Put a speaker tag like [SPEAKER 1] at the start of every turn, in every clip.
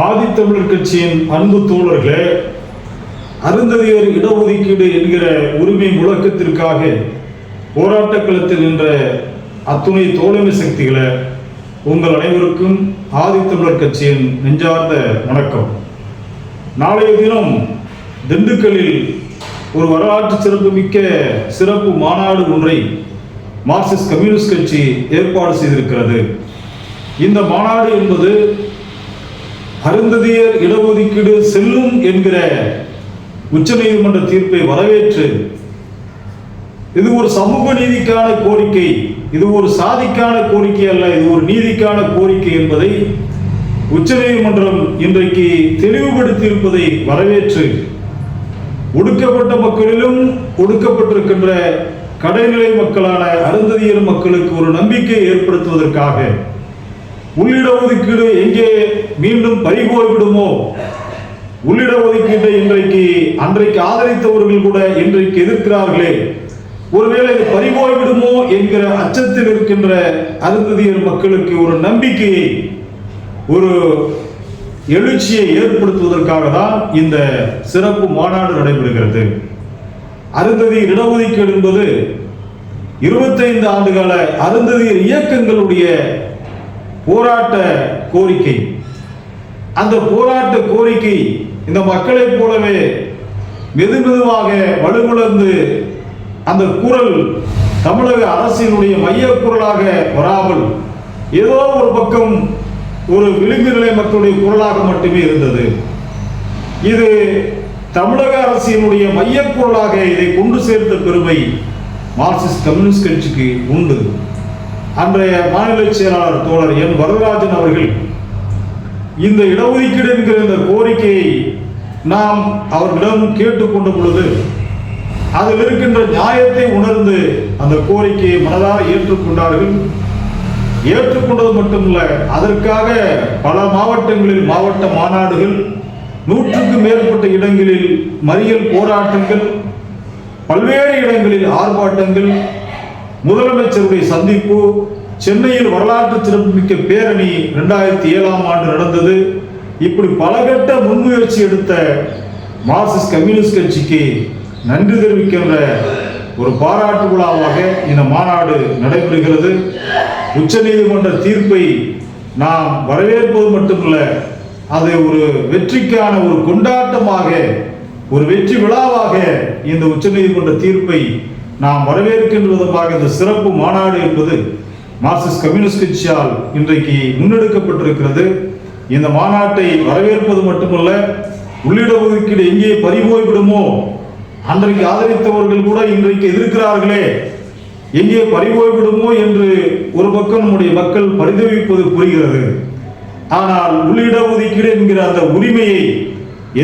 [SPEAKER 1] ஆதித்தமிழர் கட்சியின் அன்பு தோழர்களே அருந்ததியர் இடஒதுக்கீடு என்கிற உரிமை முழக்கத்திற்காக போராட்ட களத்தில் நின்ற அத்துணை தோழமை சக்திகளை உங்கள் அனைவருக்கும் ஆதித்தமிழர் கட்சியின் நெஞ்சார்ந்த வணக்கம். நாளைய தினம் திண்டுக்கல்லில் ஒரு வரலாற்று சிறப்புமிக்க சிறப்பு மாநாடு ஒன்றை மார்க்சிஸ்ட் கம்யூனிஸ்ட் கட்சி ஏற்பாடு செய்திருக்கிறது. இந்த மாநாடு என்பது அருந்ததியர் இடஒதுக்கீடு செல்லும் என்கிற உச்சநீதிமன்ற தீர்ப்பை வரவேற்று இது ஒரு சமூக நீதிக்கான கோரிக்கை. இது ஒரு சாதிக்கான கோரிக்கை அல்ல இது ஒரு நீதிக்கான கோரிக்கை என்பதை உச்சநீதிமன்றம் இன்றைக்கு தெளிவுபடுத்தியிருப்பதை வரவேற்று ஒடுக்கப்பட்ட மக்களிலும் ஒடுக்கப்பட்டிருக்கின்ற கடைநிலை மக்களான அருந்ததியர் மக்களுக்கு ஒரு நம்பிக்கை ஏற்படுத்துவதற்காக உள்ளிட ஒதுக்கீடு எங்கே மீண்டும் பறிபோய் விடுமோ உள்ளிட ஒதுக்கீட்டை இன்றைக்கு அன்றைக்கு ஆதரித்தவர்கள் கூட இன்றைக்கு எதிர்க்கிறார்களே. ஒருவேளை இது பறிபோய் விடுமோ என்கிற அச்சத்தில் இருக்கின்ற அருந்ததியர் மக்களுக்கு ஒரு நம்பிக்கையை ஒரு எழுச்சியை ஏற்படுத்துவதற்காக தான் இந்த சிறப்பு மாநாடு நடைபெறுகிறது. அருந்ததி இடஒதுக்கீடு என்பது இருபத்தைந்து ஆண்டுகால அருந்ததியர் இயக்கங்களுடைய போராட்ட கோரிக்கை. அந்த போராட்ட கோரிக்கை இந்த மக்களைப் போலவே மெது மெதுவாக வலுவிழந்து அந்த குரல் தமிழக அரசினுடைய மைய குரலாக வராமல் ஏதோ ஒரு பக்கம் ஒரு விளிம்பு நிலை மக்களுடைய குரலாக மட்டுமே இருந்தது. இது தமிழக அரசினுடைய மைய குரலாக இதை கொண்டு சேர்த்த பெருமை மார்க்சிஸ்ட் கம்யூனிஸ்ட் கட்சிக்கு உண்டு. அன்றைய மாநில செயலாளர் தோழர் என் வரதராஜன் அவர்கள் இந்த இடஒதுக்கீடு என்கிற இந்த கோரிக்கையை நாம் அவர்களிடம் கேட்டுக்கொண்ட பொழுது அதில் இருக்கின்ற நியாயத்தை உணர்ந்து அந்த கோரிக்கையை மனதார ஏற்றுக்கொண்டார்கள். ஏற்றுக்கொண்டது மட்டுமல்ல அதற்காக பல மாவட்டங்களில் மாவட்ட மாநாடுகள் நூற்றுக்கும் மேற்பட்ட இடங்களில் மறியல் போராட்டங்கள் பல்வேறு இடங்களில் ஆர்ப்பாட்டங்கள் முதலமைச்சருடைய சந்திப்பு சென்னையில் வரலாற்று சிறப்புமிக்க பேரணி ரெண்டாயிரத்தி ஏழாம் ஆண்டு நடந்தது. இப்படி பலகட்ட முன்முயற்சி எடுத்த மார்க்சிஸ்ட் கம்யூனிஸ்ட் கட்சிக்கு நன்றி தெரிவிக்கின்ற ஒரு பாராட்டு விழாவாக இந்த மாநாடு நடைபெறுகிறது. உச்சநீதிமன்ற தீர்ப்பை நாம் வரவேற்பது மட்டுமல்ல அதை ஒரு வெற்றிக்கான ஒரு கொண்டாட்டமாக ஒரு வெற்றி விழாவாக இந்த உச்சநீதிமன்ற தீர்ப்பை நாம் வரவேற்கின்ற விதமாக இந்த சிறப்பு மாநாடு என்பது மார்க்சிஸ்ட் கம்யூனிஸ்ட் கட்சியால் இன்றைக்கு முன்னெடுக்கப்பட்டிருக்கிறது. இந்த மாநாட்டை வரவேற்பது மட்டுமல்ல உள்ளிட ஒதுக்கீடு எங்கே பறிபோய்விடுமோ அன்றைக்கு ஆதரித்தவர்கள் கூட இன்றைக்கு எதிர்க்கிறார்களே எங்கே பறிபோய்விடுமோ என்று ஒரு பக்கம் நம்முடைய மக்கள் பரிதவிப்பது புரிகிறது. ஆனால் உள்ளிட ஒதுக்கீடு என்கிற அந்த உரிமையை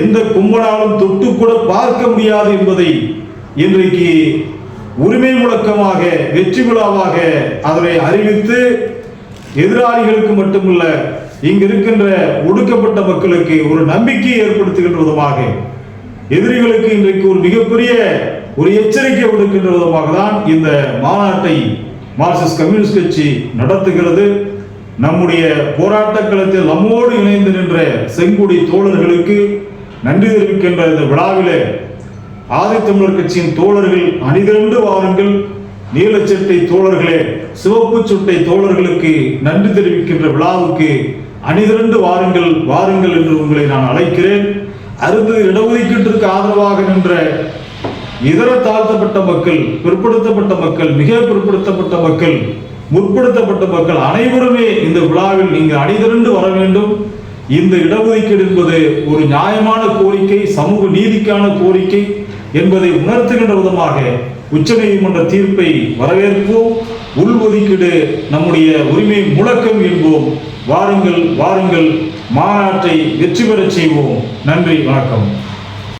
[SPEAKER 1] எந்த கும்பனாலும் தொட்டு கூட பார்க்க முடியாது என்பதை இன்றைக்கு உரிமை முழக்கமாக வெற்றி விழாவாக அதனை அறிவித்து எதிராளிகளுக்கு மட்டுமல்ல இங்கு இருக்கின்ற ஒடுக்கப்பட்ட மக்களுக்கு ஒரு நம்பிக்கையை ஏற்படுத்துகின்ற விதமாக எதிரிகளுக்கு இன்றைக்கு ஒரு மிகப்பெரிய ஒரு எச்சரிக்கை விடுக்கின்ற விதமாக தான் இந்த மாநாட்டை மார்க்சிஸ்ட் கம்யூனிஸ்ட் கட்சி நடத்துகிறது. நம்முடைய போராட்ட களத்தில் நம்மோடு இணைந்து நின்ற செங்குடி தோழர்களுக்கு நன்றி தெரிவிக்கின்ற இந்த விழாவிலே ஆதித்தமிழர் கட்சியின் தோழர்கள் அணிதிரண்டு வாருங்கள். நீலச்சட்டை தோழர்களே சிவப்பு சுட்டை தோழர்களுக்கு நன்றி தெரிவிக்கின்ற விழாவுக்கு அணிதிரண்டு வாருங்கள் வாருங்கள் என்று உங்களை நான் அழைக்கிறேன். அருந்து இடஒதுக்கீட்டிற்கு ஆதரவாக நின்ற இதர தாழ்த்தப்பட்ட மக்கள் பிற்படுத்தப்பட்ட மக்கள் மிக பிற்படுத்தப்பட்ட மக்கள் முற்படுத்தப்பட்ட மக்கள் அனைவருமே இந்த விழாவில் நீங்கள் அணிதிரண்டு வர வேண்டும். இந்த இடஒதுக்கீடு என்பது ஒரு நியாயமான கோரிக்கை சமூக நீதிக்கான கோரிக்கை. என்பதை உணர்த்துகின்ற விதமாக உச்சநீதிமன்ற தீர்ப்பை வரவேற்போம். உள்ஒதுக்கீடு நம்முடைய உரிமை முழக்கம் என்போம். வாருங்கள் வாருங்கள். மாநாட்டை வெற்றி பெறச் செய்வோம். நன்றி வணக்கம்.